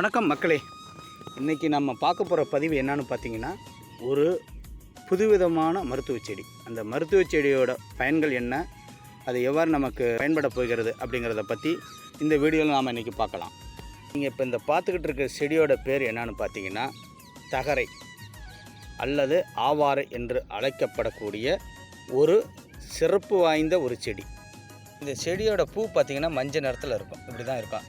வணக்கம் மக்களே. இன்றைக்கி நம்ம பார்க்க போகிற பதிவு என்னன்னு பார்த்தீங்கன்னா ஒரு புதுவிதமான மருத்துவ செடி. அந்த மருத்துவ செடியோட பயன்கள் என்ன அது எவ்வாறு நமக்கு பயன்பட போகிறது அப்படிங்கிறத பற்றி இந்த வீடியோவில் நாம் இன்றைக்கி பார்க்கலாம். நீங்கள் இப்போ இந்த பார்த்துக்கிட்டு இருக்க செடியோட பேர் என்னன்னு பார்த்தீங்கன்னா தகரை அல்லது ஆவாரை என்று அழைக்கப்படக்கூடிய ஒரு சிறப்பு வாய்ந்த ஒரு செடி. இந்த செடியோட பூ பார்த்திங்கன்னா மஞ்சள் நிறத்தில் இருக்கும். இப்படி தான் இருக்கும்.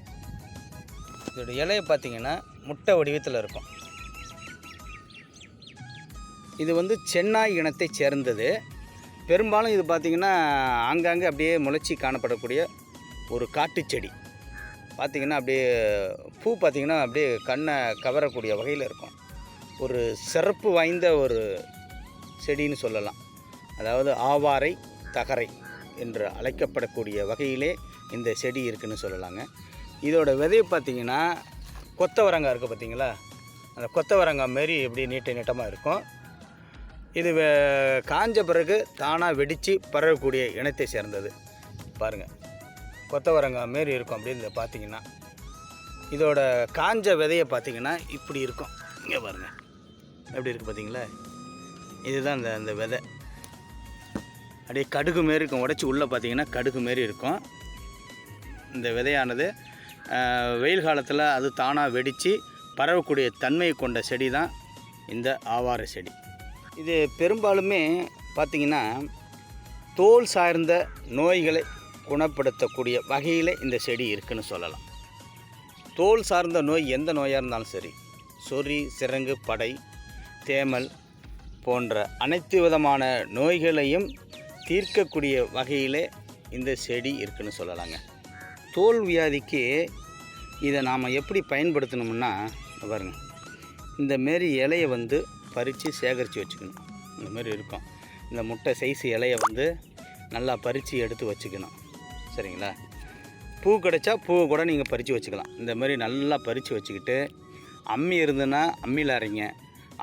இதோட இலையை பார்த்திங்கன்னா முட்டை வடிவத்தில் இருக்கும். இது வந்து சென்னாய் இனத்தை சேர்ந்தது. பெரும்பாலும் இது பார்த்திங்கன்னா ஆங்காங்கே அப்படியே முளைச்சி காணப்படக்கூடிய ஒரு காட்டுச் செடி. பார்த்திங்கன்னா அப்படியே பூ பார்த்திங்கன்னா அப்படியே கண்ணை கவரக்கூடிய வகையில் இருக்கும். ஒரு சிறப்பு வாய்ந்த ஒரு செடின்னு சொல்லலாம். அதாவது ஆவாரை தகரை என்று அழைக்கப்படக்கூடிய வகையிலே இந்த செடி இருக்குதுன்னு சொல்லலாங்க. இதோட விதையை பார்த்தீங்கன்னா கொத்தவரங்காய் இருக்குது பார்த்தீங்களா? அந்த கொத்தவரங்காய் மாரி இப்படி நீட்ட நீட்டமாக இருக்கும். இது காஞ்ச பிறகு தானாக வெடித்து பரவக்கூடிய இனத்தை சேர்ந்தது. பாருங்கள் கொத்தவரங்காய் மாரி இருக்கும் அப்படின்னு பார்த்தீங்கன்னா. இதோட காஞ்ச விதையை பார்த்தீங்கன்னா இப்படி இருக்கும். இங்கே பாருங்கள் எப்படி இருக்குது பார்த்தீங்களா? இதுதான் அந்த அந்த விதை. அப்படியே கடுகு மாரி இருக்கும். உடச்சி உள்ளே பார்த்தீங்கன்னா கடுகு மாரி இருக்கும். இந்த விதையானது வெயில் காலத்தில் அது தானாக வெடித்து பரவக்கூடிய தன்மையை கொண்ட செடி தான் இந்த ஆவார செடி. இது பெரும்பாலுமே பார்த்திங்கன்னா தோல் சார்ந்த நோய்களை குணப்படுத்தக்கூடிய வகையில் இந்த செடி இருக்குன்னு சொல்லலாம். தோல் சார்ந்த நோய் எந்த நோயாக இருந்தாலும் சரி சொறி சிறங்கு படை தேமல் போன்ற அனைத்து விதமான நோய்களையும் தீர்க்கக்கூடிய வகையிலே இந்த செடி இருக்குன்னு சொல்லலாங்க. தோல் வியாதிக்கு இதை நாம் எப்படி பயன்படுத்தணும்னா பாருங்கள் இந்தமாரி இந்த மாரி இலையை வந்து பறித்து சேகரித்து வச்சுக்கணும். இந்தமாரி இருக்கும். இந்த முட்டை சைஸ் இலையை வந்து நல்லா பறித்து எடுத்து வச்சுக்கணும். சரிங்களா? பூ கிடைச்சா பூவை கூட நீங்கள் பறித்து வச்சுக்கலாம். இந்த மாதிரி நல்லா பறித்து வச்சுக்கிட்டு அம்மி இருந்ததுன்னா அம்மியில் அரைங்க.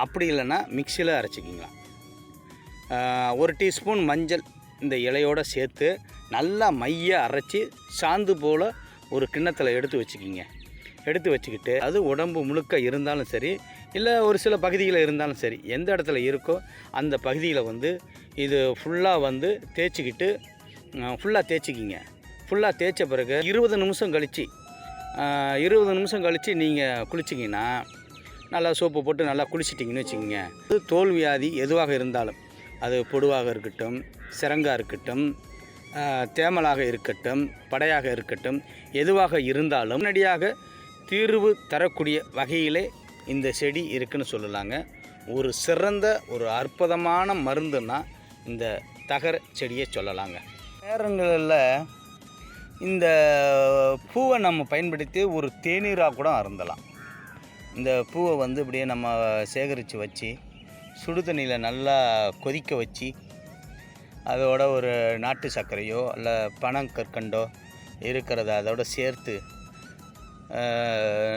அப்படி இல்லைன்னா மிக்சியில் அரைச்சிக்கிங்களா ஒரு டீஸ்பூன் மஞ்சள் இந்த இலையோடு சேர்த்து நல்லா மைய அரைச்சி சாந்து போல் ஒரு கிண்ணத்தில் எடுத்து வச்சுக்கிங்க. எடுத்து வச்சுக்கிட்டு அது உடம்பு முழுக்க இருந்தாலும் சரி இல்லை ஒரு சில பகுதியில் இருந்தாலும் சரி எந்த இடத்துல இருக்கோ அந்த பகுதியில் வந்து இது ஃபுல்லாக வந்து தேய்ச்சிக்கிட்டு ஃபுல்லாக தேய்ச்சிக்கிங்க. ஃபுல்லாக தேய்ச்ச பிறகு இருபது நிமிஷம் கழித்து இருபது நிமிஷம் கழித்து நீங்கள் குளிச்சிங்கன்னா நல்லா சோப்பு போட்டு நல்லா குளிச்சிட்டிங்கன்னு வச்சுக்கோங்க. இது தோல் வியாதி எதுவாக இருந்தாலும் அது பொடுவாக இருக்கட்டும் சிரங்காக இருக்கட்டும் தேமலாக இருக்கட்டும் படையாக இருக்கட்டும் எதுவாக இருந்தாலும் உடனடியாக தீர்வு தரக்கூடிய வகையிலே இந்த செடி இருக்குன்னு சொல்லலாங்க. ஒரு சிறந்த ஒரு அற்புதமான மருந்துன்னா இந்த தகர செடியை சொல்லலாங்க. நேரங்களில் இந்த பூவை நம்ம பயன்படுத்தி ஒரு தேநீராக கூட அருந்தலாம். இந்த பூவை வந்து இப்படியே நம்ம சேகரித்து வச்சு சுடு தண்ணியில் நல்லா கொதிக்க வச்சு அதோட ஒரு நாட்டு சர்க்கரையோ இல்லை பனங்கற்கண்டோ இருக்கிறத அதோட சேர்த்து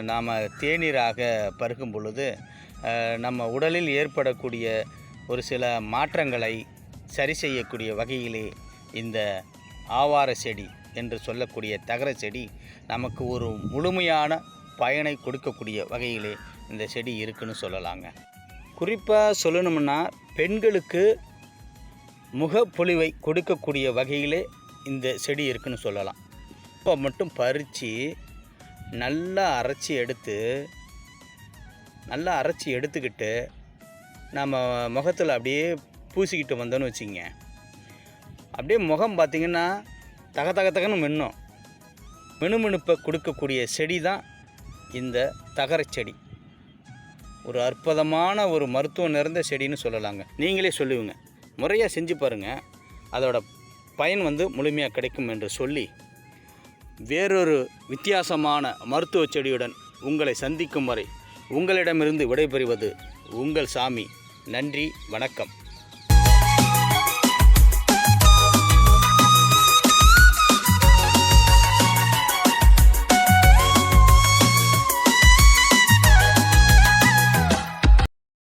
நாம் தேநீராக பருகும் பொழுது நம்ம உடலில் ஏற்படக்கூடிய ஒரு சில மாற்றங்களை சரி செய்யக்கூடிய வகையிலே இந்த ஆவார செடி என்று சொல்லக்கூடிய தகர செடி நமக்கு ஒரு முழுமையான பயனை கொடுக்கக்கூடிய வகையிலே இந்த செடி இருக்குன்னு சொல்லலாங்க. குறிப்பாக சொல்லணும்னா பெண்களுக்கு முகப்பொலிவை கொடுக்கக்கூடிய வகையிலே இந்த செடி இருக்குன்னு சொல்லலாம். இப்போ மட்டும் பறித்து நல்லா அரைச்சி எடுத்து நல்லா அரைச்சி எடுத்துக்கிட்டு நம்ம முகத்தில் அப்படியே பூசிக்கிட்டு வந்தோன்னு வச்சுக்கங்க. அப்படியே முகம் பார்த்திங்கன்னா தக தக தகன்னு மின்னும். மினுமினுப்பை கொடுக்கக்கூடிய செடி தான் இந்த தகர செடி. ஒரு அற்புதமான ஒரு மருத்துவம் நிறைந்த செடின்னு சொல்லலாங்க. நீங்களே சொல்லுவீங்க. முறையாக செஞ்சு பாருங்கள் அதோட பயன் வந்து முழுமையாக கிடைக்கும் என்று சொல்லி வேறொரு வித்தியாசமான மருத்துவ செடியுடன் உங்களை சந்திக்கும் வரை உங்களிடமிருந்து விடைபெறுவது உங்கள் சாமி. நன்றி வணக்கம்.